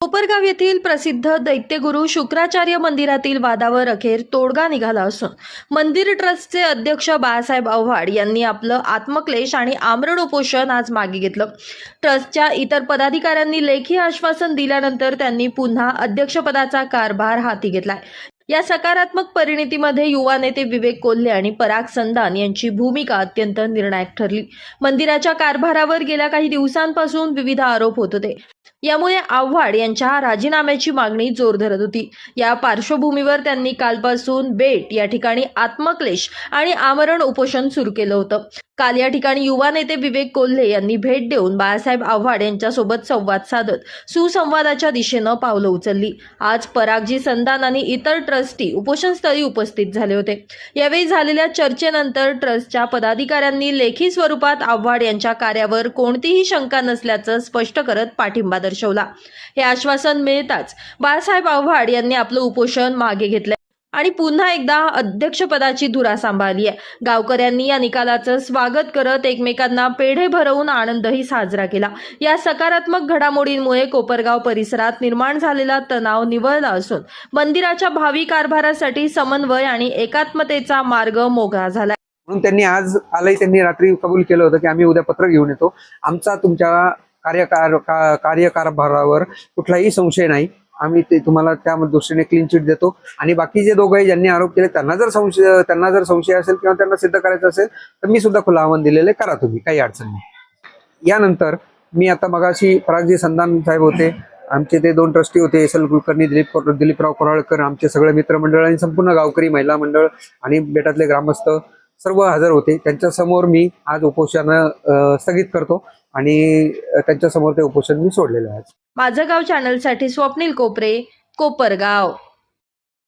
कोपरगाव येथील प्रसिद्ध दैत्यगुरु शुक्राचार्य मंदिरातील वादावर अखेर तोडगा निघाला असून मंदिर ट्रस्टचे अध्यक्ष बाळासाहेब आव्हाड यांनी आपलं आत्मक्लेश आणि आमरण उपोषण आज मागे घेतलं. ट्रस्टच्या इतर पदाधिकाऱ्यांनी लेखी आश्वासन दिल्यानंतर त्यांनी पुन्हा अध्यक्षपदाचा कारभार हाती घेतलाय. या सकारात्मक परिणतीमध्ये युवा नेते विवेक कोल्हे आणि पराग संदान यांची भूमिका अत्यंत निर्णायक ठरली. मंदिराच्या कारभारावर गेल्या काही दिवसांपासून विविध आरोप होत होते. यामुळे आव्हाड यांच्या राजीनाम्याची मागणी जोर धरत होती. या पार्श्वभूमीवर त्यांनी कालपासून बेट या ठिकाणी आत्मक्लेश आणि आमरण उपोषण सुरू केलं होतं. काल या ठिकाणी युवा नेते विवेक कोल्हे यांनी भेट देऊन बाळासाहेब आव्हाड यांच्यासोबत संवाद साधत सुसंवादाच्या दिशेनं पावलं उचलली. आज परागजी संदान आणि इतर ट्रस्टी उपोषणस्थळी उपस्थित झाले होते. यावेळी झालेल्या चर्चेनंतर ट्रस्टच्या पदाधिकाऱ्यांनी लेखी स्वरूपात आव्हाड यांच्या कार्यावर कोणतीही शंका नसल्याचं स्पष्ट करत पाठिंबा दर्शवला. हे आश्वासन मिळताच बाळासाहेब आव्हाड यांनी आपलं उपोषण मागे घेतलं. आणि पुन्हा एकदा अध्यक्षपदाची धुरा सांभाळली आहे. गावकऱ्यांनी या निकालाचं स्वागत करत एकमेकांना पेढे भरवून आनंदही साजरा केला. या सकारात्मक घडामोडींमुळे कोपरगाव परिसरात निर्माण झालेला तणाव निवळला असून मंदिराच्या भावी कारभारासाठी समन्वय आणि एकात्मतेचा मार्ग मोकळा झाला म्हणून त्यांनी आज आलंय त्यांनी रात्री कबूल केलं होतं की आम्ही उद्या पत्र घेऊन येतो. आमचा तुमच्या कार्यकार कार्यकारभारावर कुठलाही संशय नाही. आम्ही ते तुम्हाला त्या दृष्टीने क्लीन चिट देतो. आणि बाकी जे दोघंही ज्यांनी आरोप केले त्यांना जर संशय त्यांना जर संशय असेल किंवा त्यांना सिद्ध करायचं असेल तर मी सुद्धा खुलं आव्हान दिलेले करा तुम्ही काही अडचण नाही. यानंतर मी आता मगाशी परागजी संधान साहेब होते आमचे ते दोन ट्रस्टी होते एस एल कुलकर्णी दिलीप दिलीपराव कोराळकर आमचे सगळे मित्रमंडळ आणि संपूर्ण गावकरी महिला मंडळ आणि बेटातले ग्रामस्थ. सर्व हजर होते. त्यांच्यासमोर मी आज उपोषण स्थगित करतो आणि त्यांच्यासमोर ते उपोषण मी सोडलेलं आहे. माझं गाव चॅनलसाठी स्वप्नील कोपरे कोपरगाव.